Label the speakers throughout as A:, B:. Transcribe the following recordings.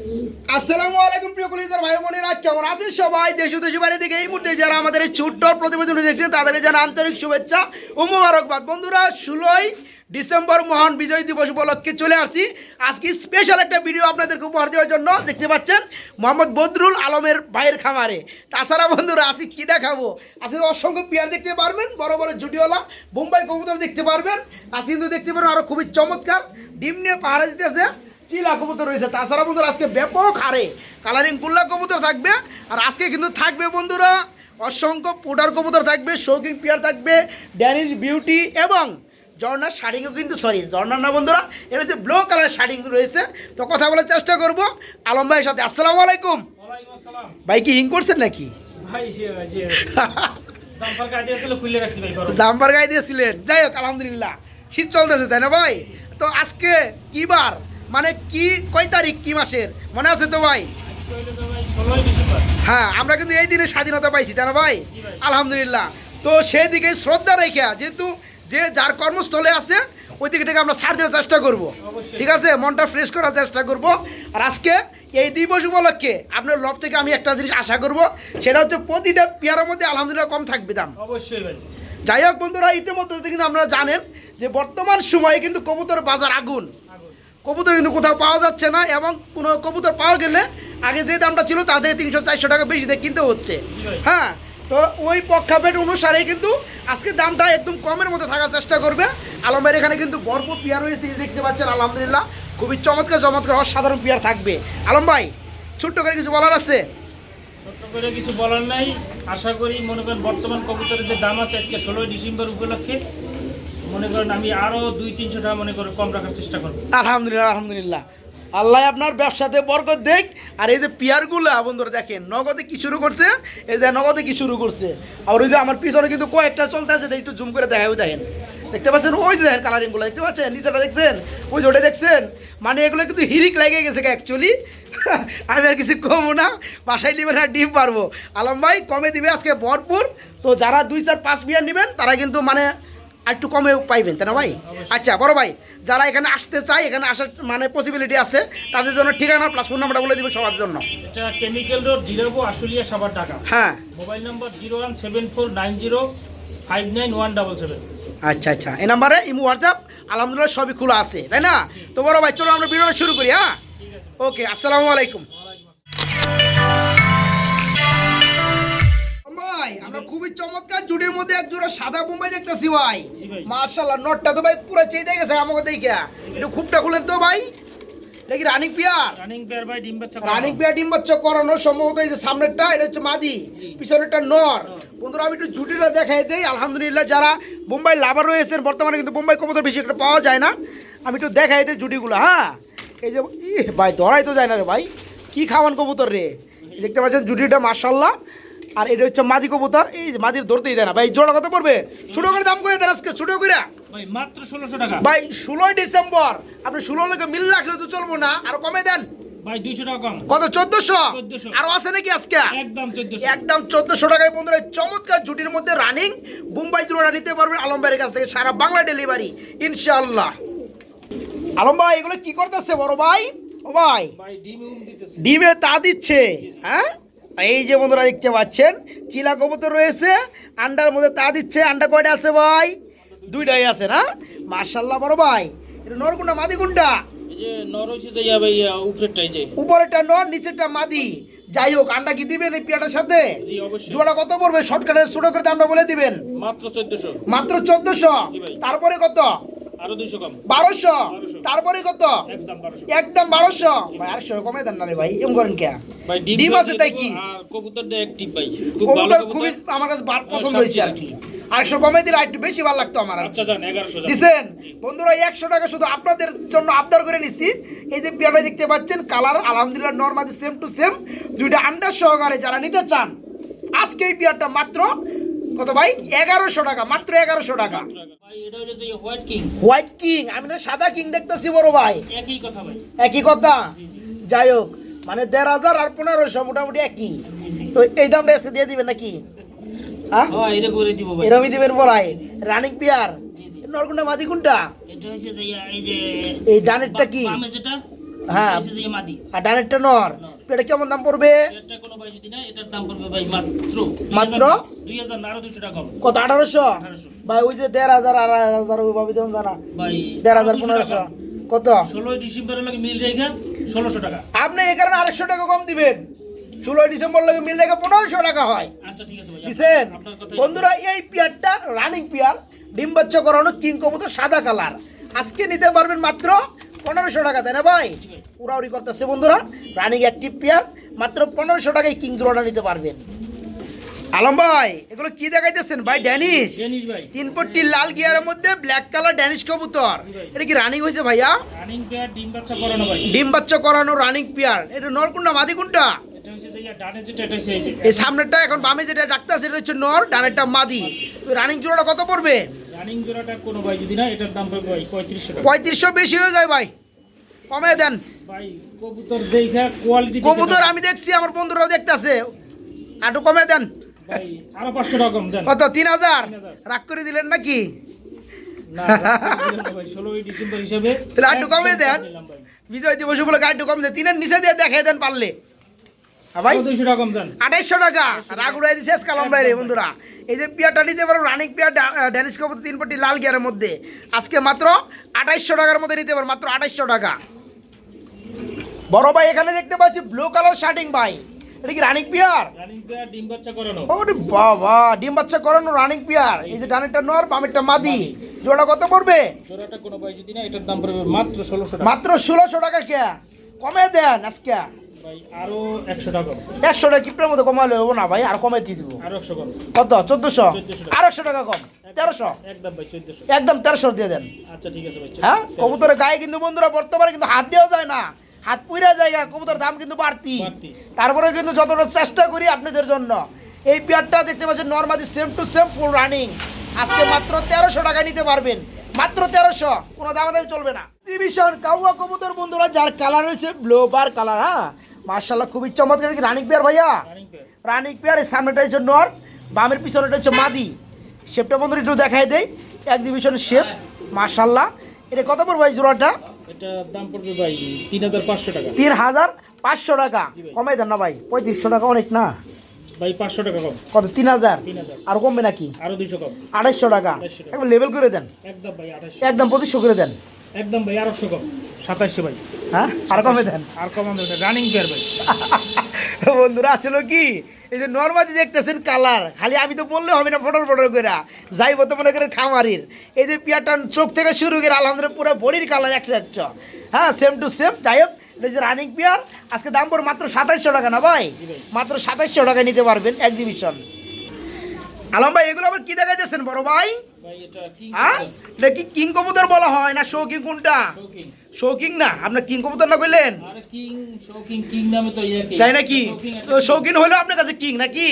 A: আসসালামু আলাইকুম প্রিয় কলিজার ভাই বোনেরা, কেমন আছেন সবাই? দেশ ও দেশের বাইরে থেকে এই মুহূর্তে যারা আমাদের এই ছোট্ট প্রতিবেদন দেখছেন, তাদের জানা আন্তরিক শুভেচ্ছা ও মোবারকবাদ। বন্ধুরা, ষোলোই ডিসেম্বর মহান বিজয় দিবস উপলক্ষে চলে আসছি। আজকে স্পেশাল একটা ভিডিও আপনাদেরকে উপহার দেওয়ার জন্য, দেখতে পাচ্ছেন, মোহাম্মদ বদরুল আলমের ভাইয়ের খামারে। তাছাড়া বন্ধুরা, আজকে কি দেখাবো? আজকে অসংখ্য পেয়ার দেখতে পারবেন, বড় বড় জুটিওয়ালা, বোম্বাই কবুতর দেখতে পারবেন। আজকে কিন্তু দেখতে পারবেন আরও খুবই চমৎকার, ডিম নিয়ে পাহারা দিতেছে। চিলা কবুতর রয়েছে। তাছাড়া বন্ধুরা আজকে ব্যাপক হারে কালারিং কুল্লা কবুতর থাকবে আর আজকে কিন্তু থাকবে বন্ধুরা অসংখ্য পোটার কবুতর থাকবে শৌকিং পিয়ার থাকবে ড্যানিশ বিউটি এবং ঝর্নার শাড়িও কিন্তু সরি ঝর্নার না বন্ধুরা এটা হচ্ছে ব্লু কালার শাড়ি রয়েছে। তো কথা বলার চেষ্টা করব। আলম ভাইয়ের সাথে আসসালামু আলাইকুম।
B: ওয়ালাইকুম আসসালাম।
A: ভাই কি হিং করছেন নাকি?
B: জাম্পার
A: গায়ে দিয়েছিলেন। যাই হোক আলহামদুলিল্লাহ। শীত চলতেছে তাই না ভাই? তো আজকে কি বার? মানে কি কয় তারিখ কি মাসের? মনে আছে তো ভাই? হ্যাঁ আমরা কিন্তু এই দিনে স্বাধীনতা পাইছি তাই না ভাই? আলহামদুলিল্লাহ। তো সেই দিকে শ্রদ্ধা রেখে যেহেতু যে যার কর্মস্থলে আছে ওই দিকে থেকে আমরা ছাড় দেওয়ার চেষ্টা করব। ঠিক আছে? মনটা ফ্রেশ করার চেষ্টা করব। আর আজকে এই দিবস উপলক্ষে আপনার লব থেকে আমি একটা জিনিস আশা করব সেটা হচ্ছে প্রতিটা পেয়ারের মধ্যে আলহামদুলিল্লাহ কম থাকবে দাম।
B: অবশ্যই ভাই।
A: যাই হোক বন্ধুরা ইতিমধ্যে কিন্তু আপনারা জানেন যে বর্তমান সময়ে কিন্তু কবুতর বাজার আগুন। কবুতর কিন্তু কোথাও পাওয়া যাচ্ছে না এবং কোনো কবুতর পাওয়া গেলে আগে যে দামটা ছিল তার থেকে তিনশো চারশো টাকা বেশি দিয়ে কিনতে হচ্ছে। হ্যাঁ তো ওই পক্ষাপেট অনুসারে কিন্তু আজকে দামটা একদম কমের মধ্যে থাকার চেষ্টা করবে। আলম ভাইয়ের এখানে কিন্তু ভরপুর পেয়ার রয়েছে দেখতে পাচ্ছেন, আলহামদুলিল্লাহ। খুবই চমৎকার চমৎকার, অসাধারণ পেয়ার থাকবে। আলম ভাই, ছোট্ট করে কিছু বলার আছে?
B: ছোট্ট করে কিছু বলার নাই। আশা করি মনে করেন বর্তমান কবুতরের যে দাম আছে আজকে ষোলোই ডিসেম্বর উপলক্ষে মনে করেন আমি আরও দুই, তিনশো টাকা মনে করে কম রাখার চেষ্টা করব।
A: আলহামদুলিল্লাহ আলহামদুলিল্লাহ। আল্লাহ আপনার ব্যবসাতে বরকত দেখ আর এই যে পিয়ারগুলা, বন্ধুরা দেখেন, নগদে কি শুরু করছে? এই যে নগদে কি শুরু করছে? আর ওই যে আমার পিছনে কিন্তু কয়েকটা চলতে আছে, একটু জুম করে দেখায় ওই দেখেন। দেখতে পাচ্ছেন? ওই যে দেখেন কালারিংগুলো দেখতে পাচ্ছেন? নিচেটা দেখছেন? ওই যে ওটা দেখছেন? মানে এগুলো কিন্তু হিরিক লেগে গেছে অ্যাকচুয়ালি আমি আর কিছু কমবো না। বাসায় নেবেন আর ডিম পারব। আলম ভাই, কমে দিবে আজকে ভরপুর। তো যারা দুই, চার, পাঁচ বিয়ার নেবেন, তারা কিন্তু মানে আর একটু কমে পাইবেন তাই না ভাই? আচ্ছা বড় ভাই যারা এখানে আসতে চায় এখানে আসার মানে পসিবিলিটি আছে তাদের জন্য ঠিকানা প্লাস ফোন নাম্বারটা বলে দিবেন সবার জন্য।
B: কেমিক্যাল রোড জিরাবো আশুলিয়া সাবার টাকা
A: হ্যাঁ।
B: Mobile number zero one seven four nine zero five nine one double seven
A: আচ্ছা আচ্ছা এই নাম্বারে ইমো হোয়াটসঅ্যাপ আলহামদুলিল্লাহ সবই খোলা আছে তাই না? তো বড় ভাই চলো আমরা ভিডিওটা শুরু করি হ্যাঁ? ওকে আসসালামু আলাইকুম। খুবই চমৎকার জুটির মধ্যে এক জোড়া সাদা বোম্বাই দেখতেছি ভাই। মার্শাল্লাহ নটটা তো ভাই পুরো চেয়ে গেছে আমাকে দেখে একটু খুবটা খুলেন তো ভাই। দেখি রানিক পিয়ার?
B: রানিং পেয়ার ভাই ডিম বাচ্চা
A: রানিং পেয়ার ডিম বাচ্চা করানো সম্ভবত এই যে সামনেরটা এটা হচ্ছে মাদি পিছনেরটা নর। বন্ধুরা আমি একটু জুটিটা দেখাই দেই। আলহামদুলিল্লাহ যারা মুম্বাই লাভার রয়েছেন বর্তমানে কিন্তু মুম্বাই কবুতর বেশি একটা পাওয়া যায় না। আমি একটু দেখাই দিই জুটিগুলো হ্যাঁ? এই যে ই ভাই ধরাই তো যায় না রে ভাই। কি খাওয়ান কবুতর রে? দেখতে পাচ্ছেন জুটিটা মার্শাল্লাহ আর এটা হচ্ছে মাদি কবুতর। এই মাদির ধরতেই দেয় না। ভাই জোড়া কত পড়বে? ছোটো করে দাম করে দেন আজকে ছোটো করে
B: ভাই মাত্র ষোলোশো টাকা।
A: ভাই ষোলোই ডিসেম্বর। আপনি ষোলো লোকে মিল রাখলে তো চলবো না। আরও কমে দেন। কত চোদ্দশো?
B: 1400
A: আছে নাকি আজকে?
B: একদম চোদ্দশো।
A: টাকায় বন্ধুরা চমৎকার জুটির মধ্যে রানিং মুম্বাই জোড়া নিতে পারবেন আলম ভাইয়ের কাছ থেকে। সারা বাংলা ডেলিভারি ইনশাআল্লাহ। আলম ভাই এগুলো কি করতেছে বড় ভাই? ও ভাই
B: ভাই ডিম
A: ডিমে তা দিচ্ছে। হ্যাঁ? এই যে বন্ধুরা দেখতে পাচ্ছেন চিলা কবুতর রয়েছে আন্ডার মধ্যে তা দিচ্ছে আন্ডা কয়টা আছে ভাই? দুইটাই আছে না? মার্শাল্লাহ বড় ভাই। এটা নর কোনটা মাদি কোনটা উপরেরটা নর নিচেরটা মাদি। যাই হোক আন্ডা কি দিবেন এই পিয়াটার সাথে? জোড়া কত পড়বে? শর্টকাটে ছোট করে দামটা বলে দিবেন।
B: মাত্র চোদ্দশো।
A: মাত্র চোদ্দশো? তারপরে কত? বারোশো? তারপরে কত?
B: একদম বারোশো?
A: ভাই কমে দেন না রে ভাই এম করেন কে? ডিম আছে তাই কি? কবুতর খুবই আমার কাছে বার পছন্দ হয়েছে আর কি। আরেকশো কমে দিলে একটু বেশি ভালো লাগতো আমার।
B: আচ্ছা
A: দিছেন? বন্ধুরা একশো টাকা শুধু আপনাদের জন্য আবদার করে নিচ্ছি এই যে পেয়ারটা দেখতে পাচ্ছেন কালার আলহামদুলিল্লাহ নর্মালি সেম টু সেম দুইটা আন্ডার সহকারে যারা নিতে চান আজকে এই পেয়ারটা মাত্র কত ভাই? এগারোশো টাকা মাত্র এগারোশো টাকা।
B: হোয়াইট কিং
A: আমি তো সাদা কিং দেখতেছি বড় ভাই।
B: একই কথা ভাই।
A: একই কথা? যাই হোক মানে দেড় হাজার আর পনেরোশো মোটামুটি একই। তো এই দামটা এসে দিয়ে দিবেন নাকি? হ্যাঁ? এরমই দিবেন বলাই রানিং পিয়ার? নরকুন্ডা মাদি কোনটা?
B: এই যে
A: এই ডানেরটা কি? হ্যাঁ। আর ডানেরটা নর?
B: নর।
A: এটা কেমন দাম পড়বে?
B: এটা কোনো ভাই যদি না এটার দাম পড়বে ভাই মাত্র
A: মাত্র?
B: দুই হাজার না টাকা
A: কত আঠারোশো?
B: আঠারোশো।
A: ভাই ওই যে দেড় হাজার আড়াই হাজার ওইভাবে দেবেন জানা।
B: ভাই
A: দেড় হাজার পনেরোশো। কত?
B: ষোলোই ডিসেম্বরের লাগে মিল রেখা ষোলোশো টাকা।
A: আপনি এই কারণে আড়াইশো টাকা কম দিবেন। ষোলোই ডিসেম্বর লাগে মিল রেখে পনেরোশো টাকা হয়।
B: আচ্ছা ঠিক আছে
A: দিছেন? বন্ধুরা এই পিয়ারটা রানিং পিয়ার ডিম বাচ্চা করানো কিং কবুতর সাদা কালার আজকে নিতে পারবেন মাত্র পনেরোশো টাকা তাই না ভাই? উড়াউড়ি করতেছে বন্ধুরা। রানিং অ্যাক্টিভ পিয়ার মাত্র পনেরোশো টাকায় কিং জোড়াটা নিতে পারবেন। আলম ভাই এগুলো কি দেখাইতেছেন ভাই? ড্যানিশ তিন পট্টি লাল গিয়ারের মধ্যে ব্ল্যাক কালার ড্যানিশ কবুতর। এটা কি রানিং হয়েছে ভাইয়া?
B: রানিং পেয়ার ডিম বাচ্চা করানো ভাই।
A: ডিম বাচ্চা করানো রানিং পিয়ার এটা নর কোনটা? মাদি কোনটা
B: এই
A: সামনেরটা এখন বামে যেটা ডাক্তার সেটা হচ্ছে নর ডানেরটা মাদি। তো রানিং জোড়াটা কত পড়বে?
B: রানিং জোড়াটা কোনো ভাই যদি না এটার দাম পড়বে ভাই পঁয়ত্রিশশো টাকা।
A: পঁয়ত্রিশশো বেশি হয়ে যায় ভাই। কমে দেন।
B: ভাই কবুতর দেখা কোয়ালিটি
A: কবুতর আমি দেখছি আমার বন্ধুরাও দেখতেছে। আটু কমে দেন।
B: ভাই আরও পাঁচশো টাকা কম জান।
A: কত? তিন হাজার? রাগ করে দিলেন নাকি? তাহলে দেন। বিজয় দিবস উপলক্ষে কম দেন। তিনের নিচে দিয়ে দেখাই দেন পারলে। হ্যাঁ ভাই?
B: দুইশো টাকা কম জান।
A: আঠাইশশো টাকা। রাগ উড়াই দিছে কালাম বাইরে বন্ধুরা। এই যে পিয়ারটা নিতে পারো রানিং পিয়ার ড্যানিশ কাপড় তিন পটি লাল গিয়ারের মধ্যে। আজকে মাত্র আঠাইশশো টাকার মধ্যে নিতে পারো মাত্র আঠাইশশো টাকা। বড় ভাই এখানে দেখতে পাচ্ছি ব্লু কালার শার্টিং ভাই। এটা কি রানিং পিয়ার
B: ডিম বাচ্চা করানো।
A: ওরে বাবা ডিম বাচ্চা করানো রানিং পিয়ার। এই যে ডানেরটা নর বামেরটা মাদি। জোড়া কত পড়বে?
B: জোড়াটা কোনো ভাই যদি না এটার দাম পড়বে মাত্র ষোলোশো টাকা।
A: মাত্র ষোলোশো টাকা কে? কমে দেন আজকে।
B: একশো টাকা কম।
A: একশো টাকা কিপটার মধ্যে কমালে হব না ভাই আর কমে দিয়ে দিব।
B: আরও একশো কম।
A: কত? চোদ্দশো? আর একশো টাকা কম। তেরোশো?
B: একদম ভাই চোদ্দশো।
A: একদম তেরোশো দিয়ে দেন।
B: ঠিক আছে ভাই
A: হ্যাঁ? কবুতরের গায়ে কিন্তু বন্ধুরা বর্তমানে কিন্তু হাত দেওয়া যায় না। হাত পুইরা জায়গা কবুতরের দাম কিন্তু বাড়তি।
B: বাড়তি।
A: তারপরে কিন্তু যতটা চেষ্টা করি আপনাদের জন্য এই পেয়ারটা দেখতে পাচ্ছেন normally same to same full running আজকে মাত্র তেরোশো টাকা নিতে পারবেন। মাত্র তেরোশো কোনো দামাদামি চলবে না। ডিভিশন কাউয়া কবুতর বন্ধুরা যার কালার হয়েছে ব্লু বার কালার হ্যাঁ? মার্শাল্লাহ খুবই চমৎকার। কি রানিং পেয়ার ভাইয়া?
B: Running pair.
A: রানিক পেয়ারের সামনেটা হচ্ছে নর বামের পিছনেটা হচ্ছে মাদি। শেপটা বন্ধুরা একটু দেখাই দেয় এক ডিভিশনের শেপ মার্শাল্লাহ। এটা কত পড়বে ভাই জোড়াটা?
B: এটা দাম পড়বে ভাই তিন হাজার পাঁচশো টাকা।
A: কমাই দেন না ভাই পঁয়ত্রিশশো টাকা অনেক না?
B: ভাই পাঁচশো টাকা কম।
A: কত তিন হাজার? আর কমবে নাকি?
B: আরও দুইশো কম।
A: আড়াইশো টাকা।
B: 250
A: একবার লেবেল করে দেন।
B: একদম ভাই
A: একদম পঁচিশশো করে দেন।
B: একদম ভাই আড়াইশো কম। সাতাশশো ভাই।
A: হ্যাঁ? আর কমে দেন।
B: আর কম আমাদের রানিং পেয়ার ভাই।
A: বন্ধুরা আসলে কি? এই যে নর্মালি দেখতেছেন কালার খালি আমি তো বললে হবে না ফটোর ফটোর করে যাই তো মনে করেন খামারির। এই যে পিয়ারটা চোখ থেকে শুরু করে আলহামদুলিল্লাহ পুরো বডির কালার একশো একশো। হ্যাঁ সেম টু সেম যাই হোক এটা যে রানিং পিয়ার আজকে দাম পড়ে মাত্র সাতাইশশো টাকা না ভাই? মাত্র সাতাইশশো টাকা নিতে পারবেন এক্সিবিশন আলম ভাই এগুলো আবার কি দেখাইতেছেন বড় ভাই? হ্যাঁ এটা কি কিং কবুতর বলা হয় না শৌকিং কোনটা?
B: শৌকিং
A: না আপনার কিং কবুতর না কইলেন? তাই নাকি? তো শৌখিন হলো আপনার কাছে কিং নাকি?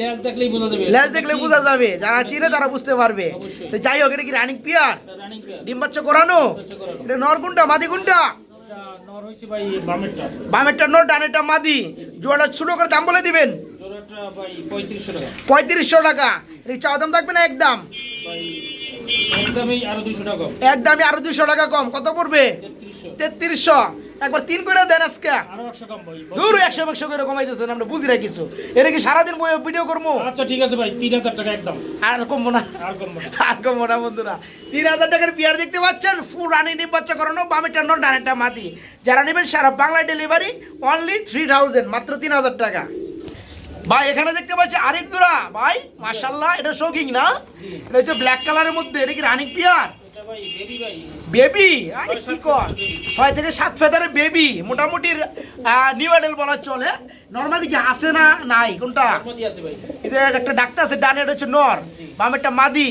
B: লেজ দেখলেই বোঝা যাবে।
A: দেখলে বোঝা যাবে যারা চিনে তারা বুঝতে পারবে। তো যাই হোক এটা কি রানিং পিয়ার ডিম বাচ্চা করানো? এটা নর কোনটা মাদি কোনটা?
B: বামেরটা।
A: নর ডানেরটা মাদি। জোড়াটা ছোট করে দাম বলে দিবেন।
B: পঁয়ত্রিশশো টাকা।
A: পঁয়ত্রিশশো টাকা। চাওয়া দাম থাকবে না একদম?
B: একদমই আরও দুইশো টাকা কম।
A: দুশো টাকা কম। কত পড়বে?
B: তেত্রিশশো।
A: একবার তিন করে দেন আজকে। দূর একশো একশো করে কমাইতেছেন আমরা বুঝি না কিছু। এটা কি সারাদিন ভিডিও করব?
B: আচ্ছা ঠিক আছে ভাই তিন হাজার টাকা একদম।
A: আর কমবো না।
B: আর কমবো না।
A: আর কমবো না বন্ধুরা। তিন হাজার টাকার বিয়ার দেখতে পাচ্ছেন? ফুল রানি ডিম বাচ্চা করানো বামেটা নন ডানেরটা মাটি যারা নেবেন সারা Bangla delivery only three thousand মাত্র তিন হাজার টাকা। ভাই এখানে দেখতে পাচ্ছি আরেক জোড়া। ভাই মার্শাল্লাহ এটা শোকিং না? এটা হচ্ছে ব্ল্যাক কালারের মধ্যে এটা কি রানিক পিয়ার?
B: বেবি?
A: আরে কি কর? ছয় থেকে সাত ফেদারের বেবি মোটামুটি নিউ অ্যাডেল বলা চলে। নর্মালি কি আছে না নাই? কোনটা? এই যে একটা ডাক্তার আছে ডানে এটা হচ্ছে নর
B: জি।
A: বামেরটা মাদি।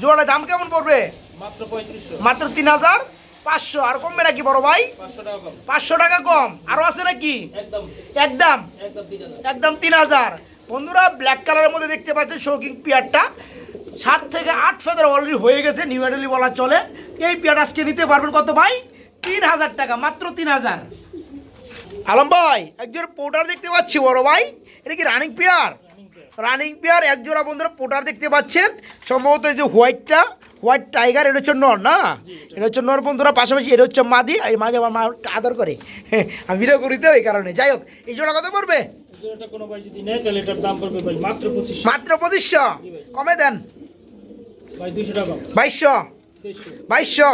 A: জোড়া দাম কেমন পড়বে?
B: মাত্র
A: তিন হাজার? পাঁচশো আর কমবে নাকি বড় ভাই?
B: পাঁচশো টাকা কম।
A: পাঁচশো টাকা কম। আরও আছে নাকি?
B: একদম।
A: একদম?
B: একদম তিন হাজার।
A: বন্ধুরা ব্ল্যাক কালারের মধ্যে দেখতে পাচ্ছেন শৌকিং পিয়ারটা। সাত থেকে আট ফেদার অলরেডি হয়ে গেছে নিউ অ্যাডেলি বলা চলে। এই পিয়ার আজকে নিতে পারবেন কত ভাই? তিন হাজার টাকা মাত্র তিন হাজার। আলম ভাই একজন পোটার দেখতে পাচ্ছি বড় ভাই। এটা কি রানিং পিয়ার?
B: রানিং পেয়ার
A: এক জোড়া বন্ধুরা পোটার দেখতে পাচ্ছেন। সম্ভবত এই যে হোয়াইটটা হোয়াইট টাইগার এটা হচ্ছে নর না? এটা। হচ্ছে নর বন্ধুরা পাশাপাশি এটা হচ্ছে মাদি এই মাঝে আমার মা আদর করে। আমি ভিডিও করি তো এই কারণে। যাই হোক এই জোড়া কত পড়বে?
B: মাত্র পঁচিশ
A: পঁচিশশো? কমে দেন। বাইশশো?
B: আচ্ছা বাইশশো।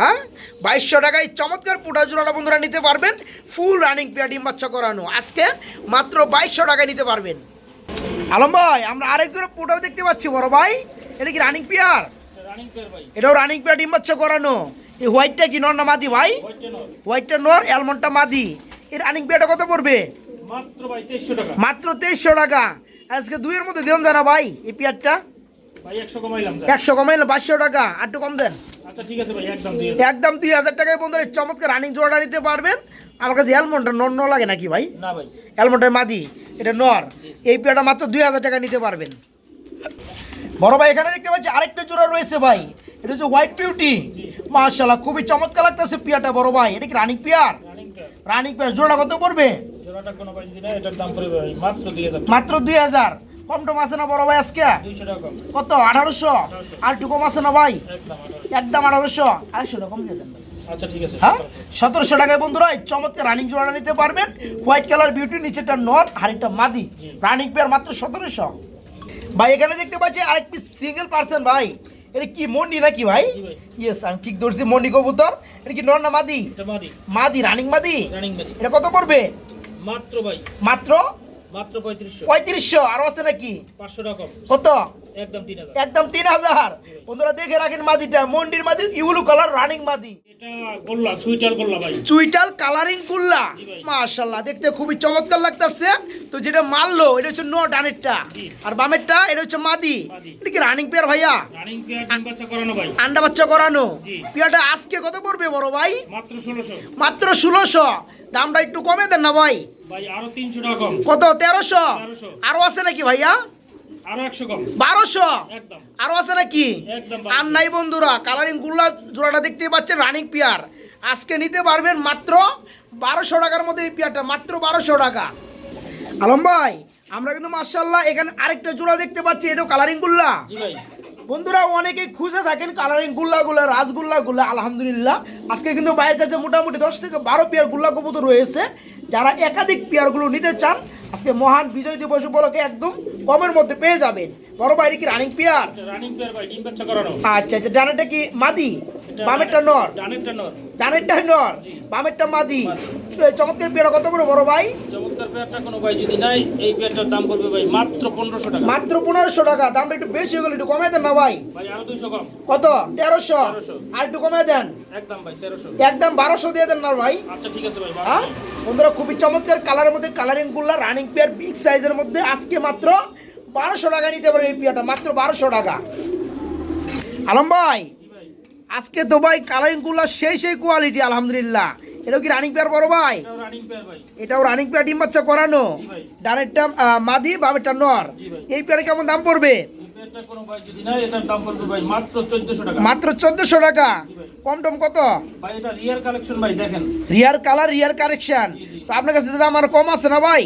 A: হ্যাঁ? বাইশশো টাকায় চমৎকার পুটা জোড়াটা বন্ধুরা নিতে পারবেন। ফুল রানিং পেয়ার ডিম বাচ্চা করানো। আজকে মাত্র বাইশশো টাকায় নিতে পারবেন। আলম ভাই আমরা আরেক জোড়া পুটার দেখতে পাচ্ছি বড় ভাই। এটা কি রানিং পেয়ার এটাও রানিং পেয়ার ডিম বাচ্চা করানো। এই হোয়াইটটা কি নর না মাদি ভাই?
B: হোয়াইটটা নর
A: অ্যালমন্ডটা মাদি। এই রানিং পেয়ারটা কত পড়বে?
B: মাত্র তেইশশো টাকা।
A: আজকে দুইয়ের মধ্যে দেন জানা ভাই এই পেয়ারটা
B: একশো কমাইলাম
A: বাইশশো টাকা আর একটু কম দেন।
B: আচ্ছা একদম দুই হাজার।
A: টাকায় বন্ধুরা চমৎকার রানিং জোড়াটা নিতে পারবেন। আমার কাছে অ্যালমন্ডটা নর ন লাগে নাকি ভাই?
B: না ভাই।
A: অ্যালমন্ডের মাদি এটা নর। এই পেয়ারটা মাত্র দুই হাজার টাকা নিতে পারবেন। বড় ভাই এখানে দেখতে পাচ্ছি আরেকটা জোড়া রয়েছে ভাই। এটা হচ্ছে হোয়াইট বিউটি
B: জি।
A: মাশাল্লাহ খুবই চমৎকার লাগতেছে পিয়াটা বড় ভাই। এটা কি রানিং পেয়ার?
B: Running pair.
A: জোড়া কত পড়বে?
B: মাত্র দুই হাজার।
A: কম টম আছে না বড় ভাই আজকে? কত? আঠারোশো? আর একটু কম আছে না ভাই?
B: একদম আঠারোশো।
A: আড়াইশো টাকা কম দিয়ে দেন
B: আচ্ছা
A: হ্যাঁ?
B: সতেরোশো।
A: টাকায় বন্ধুরা চমৎকার রানিং জোড়াটা নিতে পারবেন। হোয়াইট কালার বিউটি নিচেটা নর আর একটা মাদি রানিং পেয়ার মাত্র সতেরোশো। ভাই এখানে দেখতে পাচ্ছি আরেক পিস সিঙ্গেল পার্সন ভাই। এটা কি মন্ডি নাকি ভাই?
B: ভাই।
A: ইয়েস আমি ঠিক ধরছি মন্ডি কবুতর। এটা কি নর না মাদি?
B: এটা মাদি।
A: রানিং মাদি?
B: রানিং মাদি।
A: এটা কত পড়বে?
B: মাত্র ভাই।
A: মাত্র?
B: মাত্র
A: আরও আছে নাকি?
B: টাকা
A: কত?
B: একদম
A: বন্ধুরা দেখে রাখেন মাদিটা। মন্ডির মাদি ইউলু কালার রানিং মাদি।
B: এটা গোল্লা সুইটার গোল্লা ভাই।
A: চুইটাল কালারিং দেখতে খুবই চমৎকার লাগতেছে। তো যেটা মারলো এটা হচ্ছে নো ডানেরটা। আর বামেরটা এটা হচ্ছে মাদি। এটা কি রানিং পেয়ার ভাইয়া?
B: রানিং পেয়ার ডিম বাচ্চা করানো ভাই।
A: আন্ডা বাচ্চা করানো। পেয়ারটা আজকে কত পড়বে বড় ভাই?
B: মাত্র ষোলোশো।
A: মাত্র ষোলোশো। দামটা একটু কমে দেন না ভাই?
B: ভাই আরও টাকা কম।
A: কত? তেরোশো। আরও আছে নাকি ভাইয়া?
B: আরও একশো কম।
A: বারোশো?
B: একদম।
A: আরও আছে নাকি?
B: একদম
A: আর নাই বন্ধুরা কালারিং গুল্লা জোড়াটা দেখতে পাচ্ছেন রানিং পেয়ার আজকে নিতে পারবেন মাত্র বারোশো টাকার মধ্যে এই পেয়ারটা মাত্র বারোশো টাকা। আলম ভাই আমরা কিন্তু মার্শাল্লাহ এখানে আরেকটা জোড়া দেখতে পাচ্ছি এটাও কালারিং গুল্লা?
B: জি ভাই।
A: বন্ধুরা, অনেকেই খুঁজে থাকেন কালারিং গুল্লা গুলা রাসগুল্লা গুলা আলহামদুলিল্লাহ। আজকে কিন্তু বাইরের কাছে মোটামুটি দশ থেকে বারো পেয়ার গুল্লা কবুতর রয়েছে। যারা একাধিক পেয়ারগুলো নিতে চান, আজকে মহান বিজয় দিবস উপলক্ষে একদম কমের মধ্যে পেয়ে যাবেন। বড় বাইরে কি রানিং পেয়ার
B: রানিং পেয়ার ভাই ডিম বাচ্চা করানো।
A: আচ্ছা আচ্ছা কি মাদি? বামেরটা নর?
B: ডানেরটা নর।
A: ডানেরটা নর? বামেরটা মাদি। চমৎকার পেয়ারা কত বড় বড় ভাই?
B: চমৎকার পেয়ারটা কোনো ভাই যদি নাই এই পেয়ারটার দাম পড়বে ভাই মাত্র পনেরোশো টাকা।
A: মাত্র পনেরোশো টাকা দামটা একটু বেশি হয়ে গেল একটু কমাই দেন না ভাই?
B: ভাই আরও দুইশো কম।
A: কত? তেরোশো?
B: তেরোশো।
A: আর একটু কমাই দেন।
B: একদম ভাই তেরোশো।
A: একদম বারোশো দিয়ে দেন না ভাই?
B: আচ্ছা ঠিক আছে ভাই
A: হ্যাঁ? বন্ধুরা খুবই চমৎকার কালারের মধ্যে কালারিংগুলা রানিং পেয়ার বিগ সাইজের মধ্যে আজকে মাত্র বারোশো টাকা নিতে পারে এই পেয়ারটা মাত্র বারোশো টাকা। আলম ভাই আজকে তো ভাই কালারিংগুলা সেই সেই কোয়ালিটি আলহামদুলিল্লাহ। এটা কি রানিং পেয়ার বড় ভাই?
B: এটাও রানিং পেয়ার
A: ডিম বাচ্চা করানো? ডানেরটা মাদি বামেরটা নর। এই পেয়ারে কেমন দাম পড়বে?
B: মাত্র চোদ্দশো টাকা।
A: কম টম কত?
B: Rear
A: colour rear correction. তো আপনার কাছে দাম আর কম আছে না ভাই?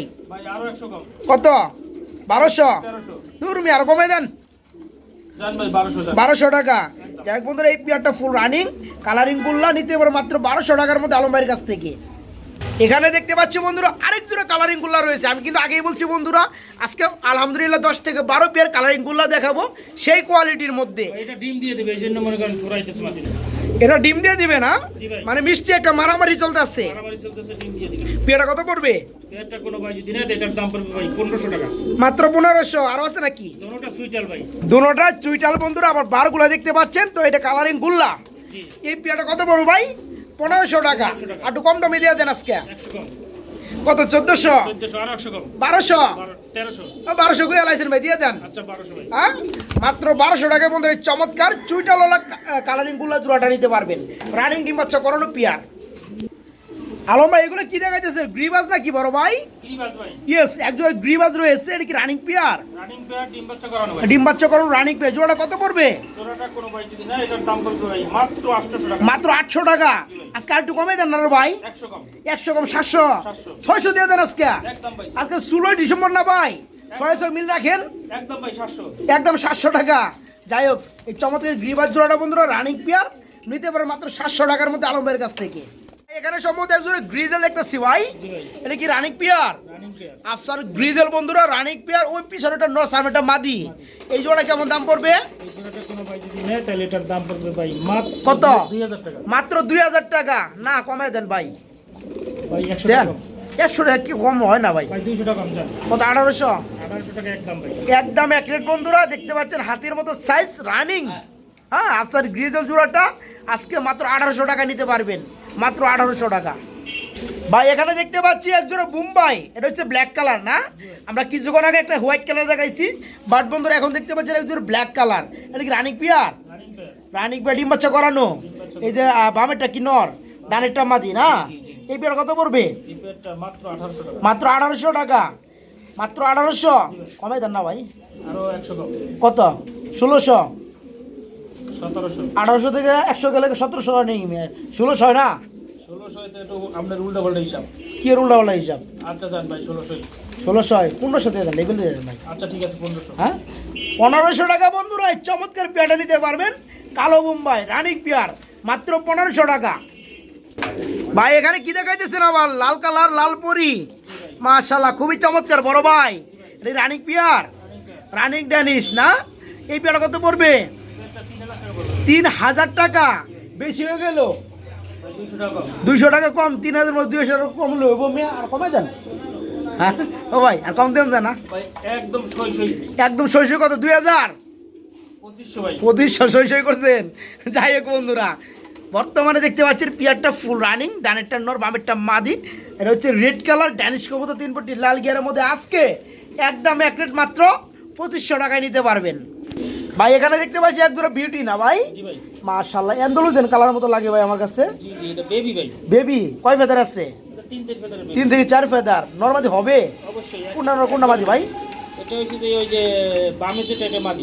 A: কত? বারোশো? তুমি আর কমে দেন।
B: বারোশো
A: টাকা। যাই বন্ধুরা এই পেয়ারটা ফুল রানিং কালারিং গুল্লা নিতে পারে মাত্র বারোশো টাকার মধ্যে আলম ভাইয়ের কাছ থেকে। এখানে দেখতে পাচ্ছি বন্ধুরা আরেক জোড়া কালারিং গুল্লা রয়েছে। আমি কিন্তু আগেই বলছি বন্ধুরা আজকে আলহামদুলিল্লাহ দশ থেকে বারো পেয়ার কালারিং গুল্লা দেখাবো সেই কোয়ালিটির মধ্যে।
B: এটা ডিম দিয়ে দেবে এই জন্য মনে করেন
A: এটা ডিম দিয়ে দিবে না? মানে মিষ্টি একটা মারামারি চলতে আসছে পেয়ারটা কত পড়বে? মাত্র পনেরোশো আরও আছে নাকি? দুটা চুইটাল বন্ধুরা আবার বারগুলা দেখতে পাচ্ছেন তো এটা কালারিং গুল্লা। এই পেয়ারটা কত পড়বে ভাই? পনেরোশো টাকা।
B: 1500 টাকা।
A: আর একটু কম টমে দিয়ে দেন আজকে। কত? চোদ্দশো? বারোশো? বারোশো কুয়া লাইসেন ভাই? দিয়ে দেন।
B: আচ্ছা
A: হ্যাঁ? মাত্র বারোশো টাকা বন্ধু এই চমৎকার চুইটালওয়ালা কালারিংগুলা জোড়াটা নিতে পারবেন। রানিং ডিম্বাচ্ছ করানো পিয়ার। আলম ভাই এগুলো কি দেখাইতেছে? গ্রিবাস নাকি বড় ভাই?
B: ভাই।
A: ইয়েস একজন গ্রিবাস রয়েছে এটা কি রানিং পিয়ার
B: রানিং পেয়ার ডিম বাচ্চা করানো ভাই।
A: ডিম বাচ্চা করানো রানিং পিয়ার জোড়াটা কত পড়বে?
B: জোড়াটা কোনো ভাই যদি নেয় এটার দাম পড়বে ভাই মাত্র আটশোশো টাকা।
A: মাত্র আটশো টাকা। আজকে আর একটু কমে দেন না ভাই?
B: একশো কম।
A: একশো কম সাতশো।
B: 700
A: ছয়শো দিয়ে দেন আজকে।
B: একদম ভাই।
A: আজকে ষোলোই ডিসেম্বর না ভাই? ছয়শো মিল রাখেন।
B: একদম ভাই সাতশো।
A: একদম টাকা। যাই হোক এই চমৎকার গ্রিবাস জোড়াটা বন্ধুরা রানিং পেয়ার নিতে পারে মাত্র সাতশো টাকার মধ্যে আলমের কাছ থেকে। এখানে সম্ভবত একজনের গ্রিজেল দেখতেছি ভাই। এটা কি রানিক পেয়ার? আফসার গ্রিজেল বন্ধুরা রানিক পেয়ার ওই পিছনেটা ন সামেটা মাদি। এই জোড়া কেমন দাম পড়বে? কত? মাত্র দুই হাজার টাকা। না কমায় দেন ভাই। দেন। একশো টাকা কি কম হয় না ভাই? কত আঠারোশো?
B: একদম
A: একদম এক রেট বন্ধুরা দেখতে পাচ্ছেন হাতির মতো সাইজ রানিং হ্যাঁ আফসার গ্রিজেল জোড়াটা আজকে মাত্র আঠারোশো টাকা নিতে পারবেন। মাত্র আঠারোশো টাকা। ভাই এখানে দেখতে পাচ্ছি একজোড়া মুম্বাই এটা হচ্ছে ব্ল্যাক কালার না? আমরা কিছুক্ষণ আগে একটা হোয়াইট কালার দেখাইছি। বাট বন্ধুরা এখন দেখতে পাচ্ছেন একজোড়া ব্ল্যাক কালার এটা কি রানিক পিয়ার রানিক পিয়ার ডিম বাচ্চা করানো। এই যে বামেরটা কি নর? ডানেরটা মাদি না? এই পেয়ার কত পড়বে?
B: মাত্র আঠারোশো টাকা।
A: মাত্র আঠারোশো কমাই দেন না ভাই।
B: আরও
A: কত? ষোলোশো। আঠারোশো থেকে একশো গেলে সতেরোশো নেই ষোলোশো হয় না?
B: ষোলোশো আপনার উল্টা পাল্টা হিসাব।
A: কি হিসাব?
B: আচ্ছা যান ভাই ষোলোশোই
A: ষোলোশো হয়। পনেরোশো দিয়ে দেন লেবেল দিয়ে দেন ভাই।
B: আচ্ছা ঠিক আছে পনেরোশো।
A: হ্যাঁ? পনেরোশো টাকা বন্ধুরা এই চমৎকার পেয়ারটা নিতে পারবেন। কালো রানিক পেয়ার মাত্র পনেরোশো টাকা। ভাই এখানে কি দেখাইতেছেন আবার? লাল কালার লাল পরি। মাশাল্লাহ খুবই চমৎকার বড় ভাই। রানিক পেয়ার? রানিক ড্যানিশ না? এই পেয়ারটা কত পড়বে? তিন হাজার টাকা। বেশি হয়ে গেল?
B: দুইশো টাকা কম
A: কম তিন হাজার মধ্যে দুইশো টাকা কম লইব মেয়ে আর কমাই দেন। হ্যাঁ? ও ভাই আর কম দেন না?
B: একদম
A: একদম শৈশব কত? দুই হাজার
B: পঁচিশশো
A: শৈশব করছেন। যাই হোক বন্ধুরা বর্তমানে দেখতে পাচ্ছেন পিয়ারটা ফুল রানিং ডানেরটা নর বামেরটা মাদি। এটা হচ্ছে রেড কালার ড্যানিশ কবুতর তিন পটি লাল গিয়ারের মধ্যে। আজকে একদম এক রেট মাত্র পঁচিশশো টাকায় নিতে পারবেন। ভাই এখানে দেখতে পাচ্ছি একদম বিউটি না ভাই?
B: ভাই।
A: এন্দোলুজেন কালার মতো লাগে ভাই আমার কাছে।
B: বেবি ভাই।
A: বেবি কয় ফেদার আছে?
B: তিন
A: থেকে চার ফেদার নর্মাদি হবে?
B: কুন্ডামাদি
A: কোনটা কোনটা মাদি ভাই?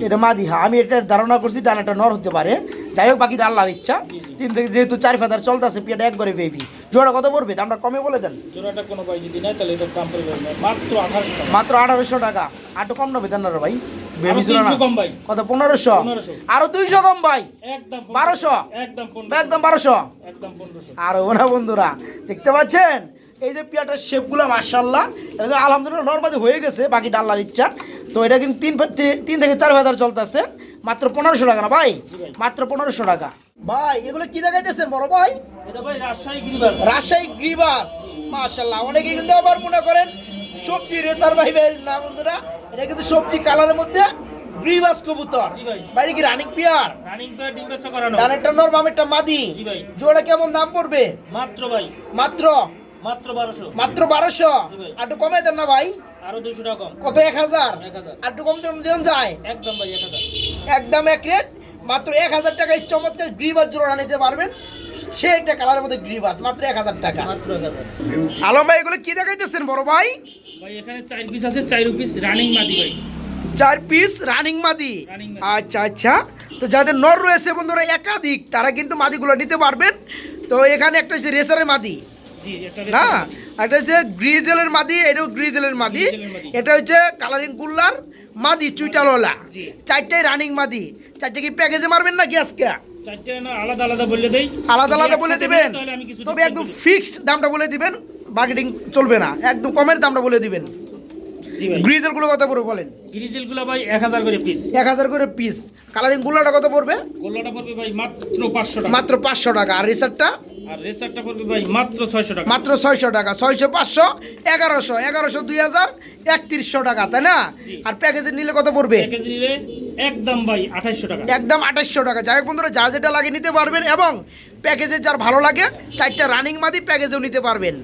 B: এটা মাদি
A: হ্যাঁ আমি এটা ধারণা করছি ডানাটা নর হতে পারে। যাই হোক বাকিটা আল্লাহর ইচ্ছা। তিন থেকে যেহেতু চার ফেদার চলতেছে পিয়াটা এক করে বেবি জোড়া কত পড়বে? দামটা কমে বলে দেন।
B: জোড়াটা কোনো ভাই যদি নেয় তাহলে এটার দাম পড়বে মাত্র আঠারোশো টাকা।
A: মাত্র আঠারোশো টাকা। আটু কম নেবে দেন না ভাই? বেবি জোড়া না। কত? পনেরোশো? আরও দুইশো কম ভাই?
B: একদম
A: বারোশো?
B: একদম
A: একদম বারোশো?
B: একদম পনেরোশো।
A: আর বন্ধুরা দেখতে পাচ্ছেন? এই যে পিয়াটার শেপগুলো মার্শাল্লাহ এটা তো আলহামদুলিল্লাহ নর্মালি হয়ে গেছে বাকি ডাল্লার ইচ্ছা। তো এটা কিন্তু তিন তিন থেকে চার হাজার চলতেছে। মাত্র পনেরোশো টাকা না ভাই? মাত্র পনেরোশো টাকা। ভাই এগুলো কি দেখাইতেছেন বড় ভাই?
B: রাজশাহী গিরিবাস
A: মার্শাল্লাহ অনেকে কিন্তু আবার মনে করেন সবজি রেসার ভাই ভাই না বন্ধুরা এটা কিন্তু সবজি কালারের মধ্যে গ্রিবাস কবুতর।
B: ভাই।
A: কি রানিক পিয়ার
B: রানিং পেয়ার ডিম বেচা করানো।
A: ডানেরটা নর বামেরটা মাদি।
B: জি ভাই।
A: জোড়া কেমন দাম পড়বে?
B: মাত্র ভাই।
A: মাত্র?
B: মাত্র বারোশো।
A: মাত্র। আর একটু কমে দেন না ভাই।
B: আরও দুইশো টাকা কম।
A: কত এক হাজার? আর একটু কম দেন যায়।
B: একদম ভাই এক হাজার।
A: একদম এক রেট। মাত্র এক হাজার টাকায় চমৎকার গ্রিবাস জোড়া নিতে পারবেন। সেটা কালারের মধ্যে গ্রিবাস মাত্র এক হাজার টাকা।
B: মাত্র এক হাজার।
A: আলম ভাই এগুলো কি দেখাইতেছেন বড় ভাই?
B: ভাই এখানে চার পিস আছে চার পিস রানিং মাদি ভাই।
A: চার পিস রানিং মাদি। আচ্ছা আচ্ছা। তো যাদের নর রয়েছে বন্ধুরা একাধিক তারা কিন্তু মাদিগুলো নিতে পারবেন। তো এখানে একটা হচ্ছে রেসারের মাদি। না একটা হচ্ছে গ্রিজেলের মাদি এটাও গ্রিজেলের মাদি। এটা হচ্ছে কালারিং কুল্লার মাদি চুইটালোলা। চারটাই রানিং মাদি। চারটে কি প্যাকেজে মারবেন না গ্যাসকে
B: আলাদা আলাদা বলে দেই।
A: আলাদা আলাদা বলে দিবেন।
B: নেয় তাহলে আমি কিছু
A: তবে একদম ফিক্সড দামটা বলে দিবেন। মার্কেটিং চলবে না। একদম কমের দামটা বলে দিবেন।
B: দেব। জি ভাই।
A: গ্রিজেলগুলো কত পড়বে বলেন?
B: ভাই করে পিস
A: করে পিস কালারিং গুলোটা কত পড়বে?
B: গোল্লাটা পড়বে ভাই মাত্র পাঁচশো টাকা।
A: মাত্র পাঁচশো টাকা। আর রিসার্টটা
B: আর রেসারটা পড়বে ভাই মাত্র ছয়শো টাকা।
A: মাত্র ছয়শো টাকা ছয়শো পাঁচশো এগারোশো এগারোশো দুই হাজার একত্রিশশো টাকা তাই না? আর প্যাকেজে নিলে কত পড়বে?
B: প্যাকেজ নিলে একদম ভাই আঠাইশশো টাকা।
A: একদম 2800 টাকা। যাই বন্ধুরা যা যেটা লাগে নিতে পারবেন এবং প্যাকেজে যার ভালো লাগে চারটা রানিং মাদি প্যাকেজেও নিতে পারবেন।